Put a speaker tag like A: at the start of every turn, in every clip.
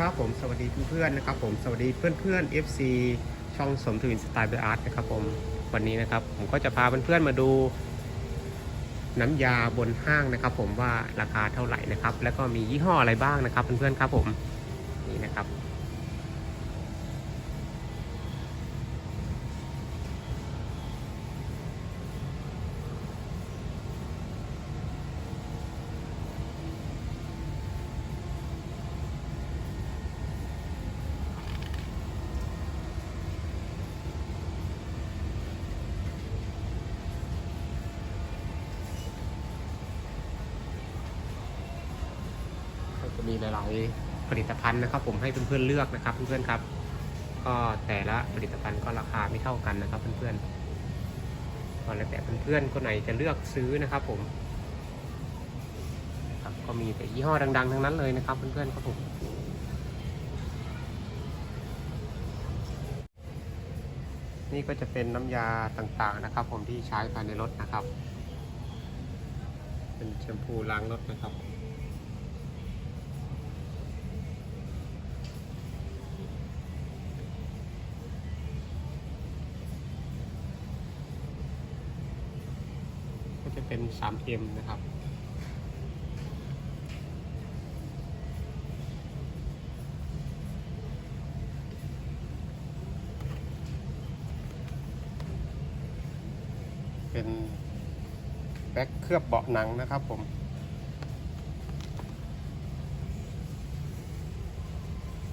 A: ครับผมสวัสดีเพื่อนๆนะครับผมสวัสดีเพื่อนๆ FC ช่องสมทวินสไตล์เบอร์อาร์ตนะครับผมวันนี้นะครับผมก็จะพาเพื่อนๆมาดู น้ำยาบนห้างนะครับ ผมว่าราคาเท่าไหร่นะครับ แล้วก็มียี่ห้ออะไรบ้างนะครับเพื่อนๆครับผมนี่นะครับ จะมีหลายๆผลิตภัณฑ์นะครับ ผมให้เพื่อนๆเลือกนะครับ เพื่อนๆครับ ก็แต่ละผลิตภัณฑ์ก็ราคาไม่เท่ากันนะครับเพื่อนๆก็แล้วแต่เพื่อนๆคนไหนจะเลือกซื้อนะครับ ผมครับก็มีแต่ยี่ห้อดังๆทั้งนั้นเลยนะครับ เพื่อนๆครับผมนี่ก็จะเป็นน้ำยาต่างๆนะครับ ผมที่ใช้ภายในรถนะครับ เป็นแชมพูล้างรถนะครับ เป็น 3M นะครับ เป็นแบ็คเคลือบเบาะหนังนะครับผม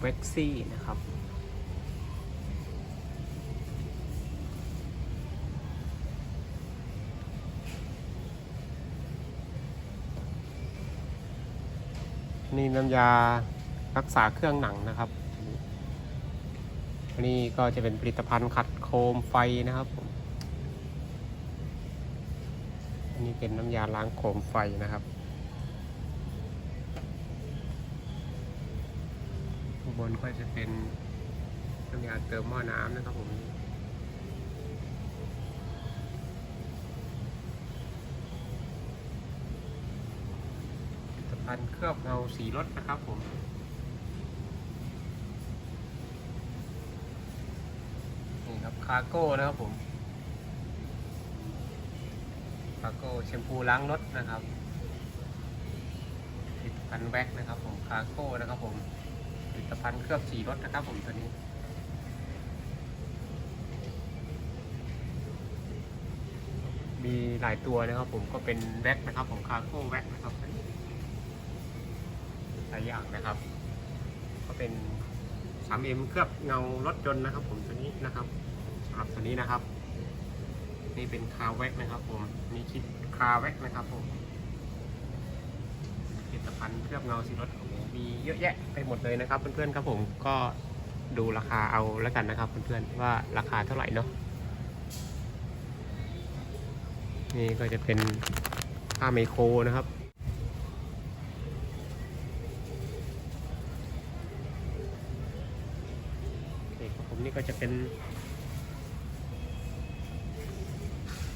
A: เว็กซี่นะครับ นี่น้ำยารักษาเครื่องหนังนะครับอันนี้ก็จะเป็นผลิตภัณฑ์ขัดโคมไฟนะครับอันนี้เป็นน้ำยาล้างโคมไฟนะครับข้างบนก็จะเป็นน้ำยาเติมหม้อน้ำนะครับผม ผลิตภัณฑ์เคลือบเงาสีรถนะครับผมนี่ครับคาร์โก้นะครับผมคาร์โก้แชมพูล้างรถนะครับผลิตภัณฑ์แว็กนะครับ ผมคาร์โก้นะครับผมผลิตภัณฑ์เคลือบสีรถนะครับ ผมตัวนี้มีหลายตัวนะครับผมก็เป็นแว็กนะครับผมคาร์โก้แว็กนะครับ หลายอย่างนะครับ ก็เป็น 3M เคลือบเงารถยนต์นะครับ ผมตัวนี้นะครับสำหรับตัวนี้นะครับ นี่เป็นคาแว็กนะครับ ผมนี่คิดคาแว็กนะครับ ผมผลิตภัณฑ์เคลือบเงาสีรถโอ้โหมีเยอะแยะไปหมดเลยนะครับ เพื่อนๆครับผมก็ดูราคาเอาแล้วกันนะครับ เพื่อนๆว่าราคาเท่าไหร่เนาะนี่ก็จะเป็นผ้าไมโครนะครับ โอเคครับ ผมนี่ก็จะเป็น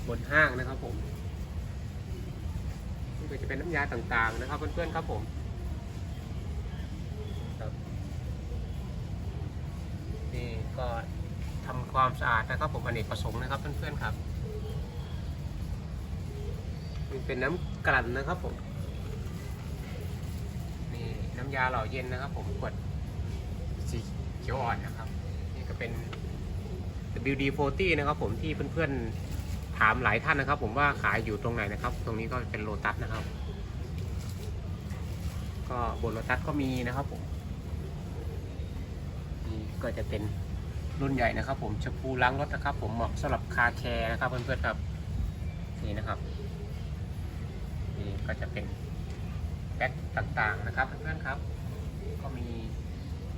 A: บนห้างนะครับผมนี่ก็จะเป็นน้ำยาต่างๆนะครับ เพื่อนๆครับผมครับนี่ก็ทำความสะอาดนะครับผมอเนกประสงค์นะครับเพื่อนๆครับนี่เป็นน้ำกลั่นนะครับผมนี่น้ำยาหล่อเย็นนะครับ ผมขวดสีเขียวอ่อนนะครับ เป็น WD-40 นะครับผมที่เพื่อนๆถามหลายท่านนะครับ ผมว่าขายอยู่ตรงไหนนะครับ ตรงนี้ก็เป็นโลตัสนะครับ ก็บนโลตัสก็มีนะครับผมนี่ก็จะเป็นรุ่นใหญ่นะครับ ผมชพูล้างรถนะครับ ผมเหมาะสำหรับคาแคร์นะครับเพื่อนๆครับนี่นะครับนี่ก็จะเป็นแบ็คต่างๆนะครับเพื่อนๆครับ ก็มี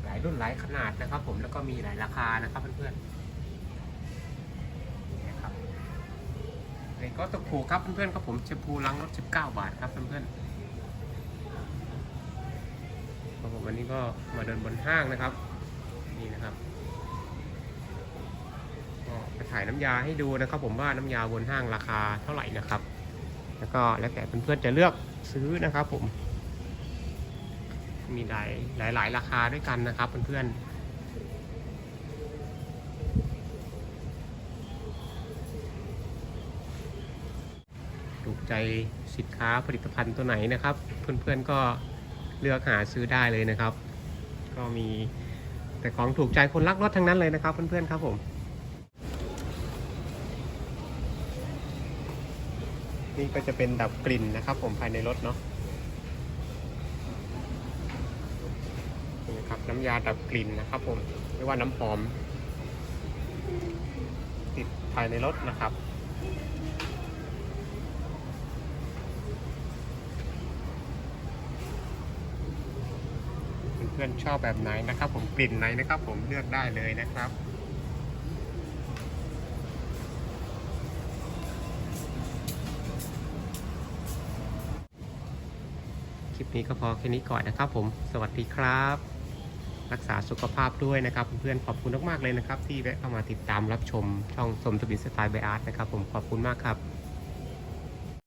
A: หลายรุ่นหลายขนาดนะครับ ผมแล้วก็มีหลายราคานะครับเพื่อนๆนี่นะครับนี่ก็ตะผูครับเพื่อนๆครับผมแชมพูล้างรถ 19 บาทครับเพื่อนๆครับผมวันนี้ก็มาเดินบนห้างนะครับ นี่นะครับก็จะถ่ายน้ำยาให้ดูนะครับ ผมว่าน้ำยาบนห้างราคาเท่าไหร่นะครับ แล้วก็แล้วแต่เพื่อนๆจะเลือกซื้อนะครับผม มีหลายหลายหลายราคาด้วยกันนะครับเพื่อนๆถูกใจสินค้าผลิตภัณฑ์ตัวไหนนะครับ เพื่อนๆก็เลือกหาซื้อได้เลยนะครับ ก็มีแต่ของถูกใจคนรักรถทั้งนั้นเลยนะครับ เพื่อนๆครับผมนี่ก็จะเป็นดับกลิ่นนะครับ ผมภายในรถเนาะ น้ำยาดับกลิ่นนะครับผมหรือว่าน้ำหอม ติดภายในรถนะครับเพื่อนชอบแบบไหนนะครับ ผมกลิ่นไหนนะครับ ผมเลือกได้เลยนะครับคลิปนี้ก็พอแค่นี้ก่อนนะครับผม สวัสดีครับ รักษาสุขภาพด้วยนะครับเพื่อนๆขอบคุณมากๆเลยนะครับที่แวะเข้ามาติดตามรับชมช่องสมทบินสไตล์ไบอาร์ตนะครับผมขอบคุณมากครับ